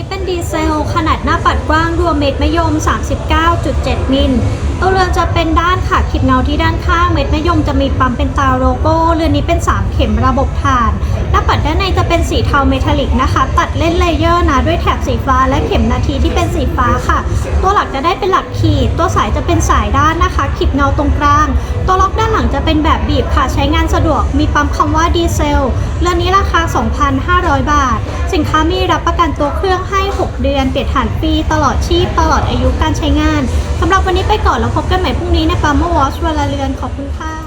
นี้เป็นดีเซล ขนาดหน้าปัดกว้างรวมเม็ดมะยม 39.7 มิลตัวเรือนจะเป็นด้านค่ะขีดเงาที่ด้านข้างเม็ดมะยมจะมีปั๊มเป็นตาโลโก้ เรือนนี้เป็น 3 เข็มระบบถ่าน หน้าปัดด้านในจะเป็นสีเทาเมทัลลิกนะคะ ตัดเล่นเลเยอร์นะด้วยแถบสีฟ้าและเข็มนาทีที่เป็นสีฟ้าค่ะ ตัวหลักจะได้เป็นหลักขีด ตัวสายจะเป็นสายด้านนะคะขีดเงาตรงกลาง ตัวล็อกด้านหลังจะเป็นแบบบีบค่ะใช้งานสะดวก มีปั๊มคำว่าดีเซล เรือนนี้ราคา 2,500 บาท สินค้ามีรับประกันตัวเครื่องให้ 6 เดือน เปลี่ยนฐานปีตลอดชีพ ตลอดอายุการใช้งานสำหรับวันนี้ไปก่อนแล้วพบกันใหม่พรุ่งนี้ในปั๊มวอชเวลาเรือนขอบคุณค่ะ